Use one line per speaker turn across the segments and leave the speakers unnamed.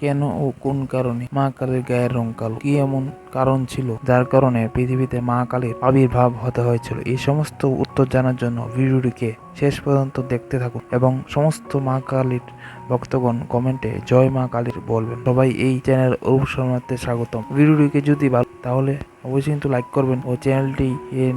কেন ও কোন কারণে মা কালীর গায়ের রং কালো? কি এমন কারণ ছিল যার কারণে পৃথিবীতে মা কালীর আবির্ভাব হতে হয়েছিল? এই সমস্ত উত্তর জানার জন্য ভিডিওটিকে শেষ পর্যন্ত দেখতে থাকুন এবং সমস্ত মা কালীর ভক্তগণ কমেন্টে জয় মা কালীর বলবেন। সবাই এই চ্যানেল অরূপ শর্মাতে স্বাগতম। ভিডিওটিকে যদি ভালো তাহলে অবশ্যই কিন্তু লাইক করবেন ও চ্যানেলটি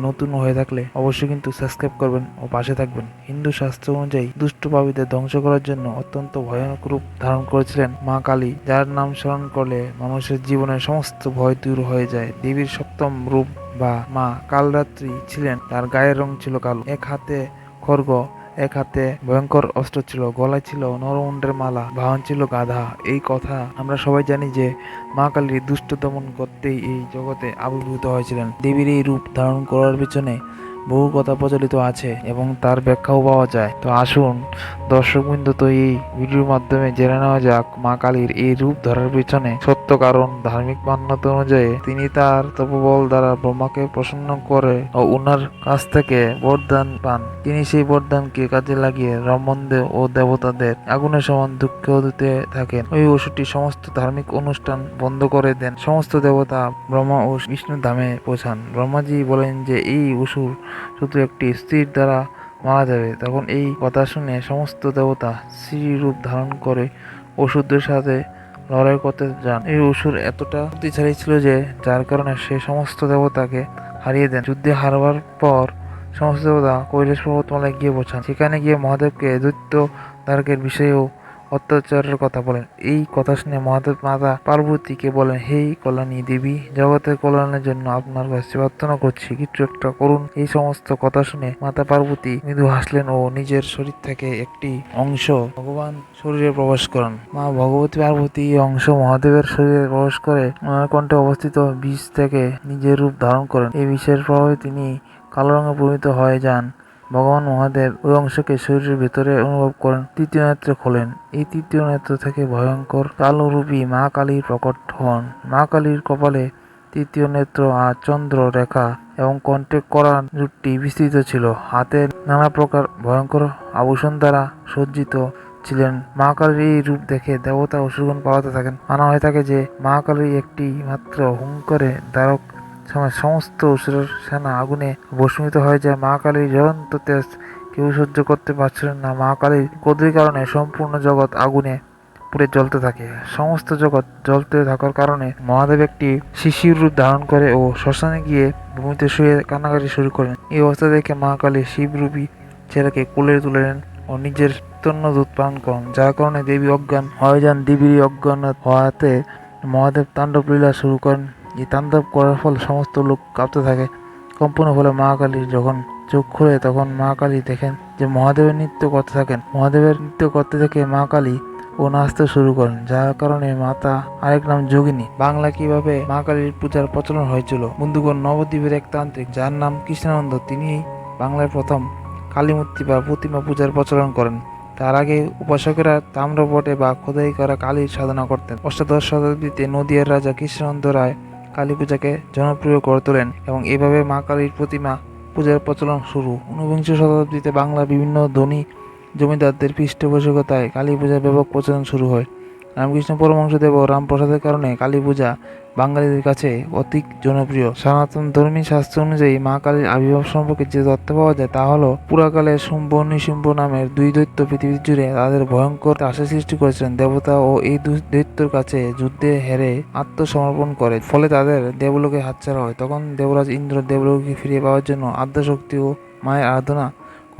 নতুন হয়ে থাকলে অবশ্যই কিন্তু সাবস্ক্রাইব করবেন ও পাশে থাকবেন। হিন্দু শাস্ত্র অনুযায়ী দুষ্ট পাপীদের ধ্বংস করার জন্য অত্যন্ত ভয়ানক রূপ ধারণ করেছিলেন মা কালী, যার নাম স্মরণ করলে মানুষের জীবনের সমস্ত ভয় দূর হয়ে যায়। দেবীর সপ্তম রূপ বা মা কালরাত্রি ছিলেন, তার গায়ের রং ছিল কালো। এক হাতে খড়গ এক হাতে ভয়ঙ্কর অস্ত্র ছিল, গলায় ছিল নরমুণ্ডের মালা, বাহন ছিল গাধা। এই কথা আমরা সবাই জানি যে মা কালীর দুষ্ট দমন করতেই এই জগতে আবির্ভূত হয়েছিলেন। দেবীর এই রূপ ধারণ করার পিছনে বহু কথা প্রচলিত আছে এবং তার ব্যাখ্যাও পাওয়া যায়। তো আসুন, দর্শকবৃন্দ, তো এই ভিডিওর মাধ্যমে জেনে নেওয়া যাক মা কালীর এই রূপ ধরার পিছনে সত্য কারণ, ধার্মিক মান্যতা অনুযায়ী তিনি তার তপবল দ্বারা ব্রহ্মাকে প্রসন্ন করে ও উনার কাছ থেকে বরদান পান। তিনি সেই বরদানকে কাজে লাগিয়ে ব্রাহ্মণদের ও দেবতাদের আগুনের সমান দুঃখ দিতে থাকেন। ওই ওষুধটি সমস্ত ধার্মিক অনুষ্ঠান বন্ধ করে দেন। সমস্ত দেবতা ব্রহ্মা ও বিষ্ণু ধামে পৌঁছান। ব্রহ্মাজি বলেন যে, এই অসুর শুধু একটি স্ত্রীর দ্বারা মারা যাবে। তখন এই কথা শুনে সমস্ত দেবতা স্ত্রী রূপ ধারণ করে ওষুধের সাথে লড়াই করতে যান। এই অসুর এতটা শক্তিশালী ছিল যে, যার কারণে সে সমস্ত দেবতাকে হারিয়ে দেন। যুদ্ধে হারবার পর সমস্ত দেবতা কৈলাস পর্বতমালায় গিয়ে পৌঁছান সেখানে গিয়ে মহাদেবকে দৈত্য দ্বারকের বিষয়েও অত্যাচারের কথা বলেন। এই কথা শুনে মহাদেব মাতা পার্বতীকে বলেন হেই কল্যাণী দেবী, জগতের কল্যাণের জন্য আপনার কাছে প্রার্থনা করছি। কিছু একটা করুন। এই সমস্ত কথা শুনে মাতা পার্বতী মৃদু হাসলেন ও নিজের শরীর থেকে একটি অংশ ভগবান শরীরে প্রবেশ করেন। মা ভগবতী পার্বতী অংশ মহাদেবের শরীরে প্রবেশ করে ওনার কণ্ঠে অবস্থিত বীজ থেকে নিজের রূপ ধারণ করেন। এই বিষের প্রভাবে তিনি কালো রঙে পরিণত হয়ে যান। ভগবান মহাদেব ওই অংশকে শরীরের ভেতরে অনুভব করেন, তৃতীয় নেত্র খোলেন। এই তৃতীয় নেত্র থেকে ভয়ঙ্কর কালো রূপী মা কালীর প্রকট হন। মা কালীর কপালে তৃতীয় নেত্র আর চন্দ্র রেখা এবং কণ্ঠে করা রূপটি বিস্তৃত ছিল। হাতে নানা প্রকার ভয়ঙ্কর আভূষণ দ্বারা সজ্জিত ছিলেন। মা কালীর এই রূপ দেখে দেবতা অসুরগণ পালাতে থাকেন। মানা হয়ে থাকে যে মা কালীর একটি মাত্র হুঙ্করে দ্বারক সময় সমস্ত অসুরের সেনা আগুনে ভস্মিত হয়ে যায়। মা কালীর জ্বলন্ত তেজ কেউ সহ্য করতে পারছিলেন না। মা কালীর ক্রোধের কারণে সম্পূর্ণ জগৎ আগুনে পুড়ে জ্বলতে থাকে। সমস্ত জগৎ জ্বলতে থাকার কারণে মহাদেব একটি শিশির রূপ ধারণ করে ও শ্মশানে গিয়ে ভূমিতে শুয়ে কান্নাকাটি শুরু করেন। এই অবস্থা দেখে মা কালী শিবরূপী ছেলেকে কোলে তুলেন ও নিজের স্তন্য দুধ পান করেন, যার কারণে দেবী অজ্ঞান হয়ে যান দেবীর অজ্ঞান হওয়াতে মহাদেব তাণ্ডব লীলা শুরু করেন। এই তাণ্ডব করার ফলে সমস্ত লোক কাঁপতে থাকে। কম্পন ফলে মা কালী যখন চোখ খুলে তখন মা কালী দেখেন যে মহাদেবের নৃত্য করতে থাকেন। মহাদেবের নৃত্য করতে থেকে মা কালী ও নাচতে শুরু করেন, যার কারণে মাতা আরেক নাম যোগিনী। বাংলা কীভাবে মা কালীর পূজার প্রচলন হয়েছিল? বন্ধুগণ, নবদ্বীপের এক তান্ত্রিক যার নাম কৃষ্ণানন্দ তিনি বাংলায় প্রথম কালী মূর্তি বা প্রতিমা পূজার প্রচলন করেন। তার আগে উপাসকেরা তাম্রপটে বা খোদাই করা কালীর সাধনা করতেন। অষ্টাদশ শতাব্দীতে নদিয়ার রাজা কৃষ্ণানন্দ রায় কালী পূজাকে জনপ্রিয় করে তোলেন এবং এভাবে মা কালীর প্রতিমা পূজার প্রচলন শুরু। ঊনবিংশ শতাব্দীতে বাংলা বিভিন্ন ধনী জমিদারদের পৃষ্ঠপোষকতায় কালী পূজার ব্যাপক প্রচলন শুরু হয়। রামকৃষ্ণ পরমহংসদেব ও রামপ্রসাদের কারণে কালী পূজা বাঙালিদের কাছে অতি জনপ্রিয়। সনাতন ধর্মী শাস্ত্র অনুযায়ী মা কালীর আবির্ভাব সম্পর্কে যে তথ্য পাওয়া যায় তা হলো, পুরাকালে শুম্ভ, নিশুম্ভ নামের দুই দৈত্য পৃথিবী জুড়ে তাদের ভয়ঙ্কর আশা সৃষ্টি করেছিলেন দেবতা ও এই দৈত্যর কাছে যুদ্ধে হেরে আত্মসমর্পণ করে। ফলে তাদের দেবলোকে হাতছাড়া হয়। তখন দেবরাজ ইন্দ্র দেবলোকে ফিরিয়ে পাওয়ার জন্য আদ্যশক্তি ও মায়ের আরাধনা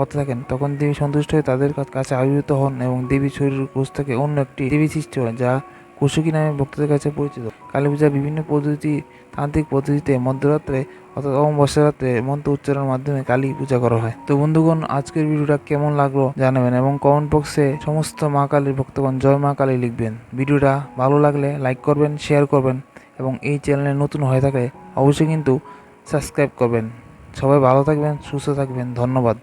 করতে থাকেন, তখন দেবী সন্তুষ্ট হয়ে তাদের কাছে আবির্ভূত হন এবং দেবীর শরীর কোষ থেকে অন্য একটি দেবী সৃষ্টি হয় যা কুশুকি নামে ভক্তদের কাছে পরিচিত। কালী পূজার বিভিন্ন পদ্ধতি, তান্ত্রিক পদ্ধতিতে মধ্যরাত্রে অর্থাৎ অমাবস্যা রাত্রে মন্ত্র উচ্চারণের মাধ্যমে কালী পূজা করা হয়। তো বন্ধুগণ, আজকের ভিডিওটা কেমন লাগল জানাবেন এবং কমেন্ট বক্সে সমস্ত মা কালীর ভক্তগণ জয় মা কালী লিখবেন। ভিডিওটা ভালো লাগলে লাইক করবেন শেয়ার করবেন এবং এই চ্যানেলে নতুন হয়ে থাকলে অবশ্যই কিন্তু সাবস্ক্রাইব করবেন। সবাই ভালো থাকবেন, সুস্থ থাকবেন, ধন্যবাদ।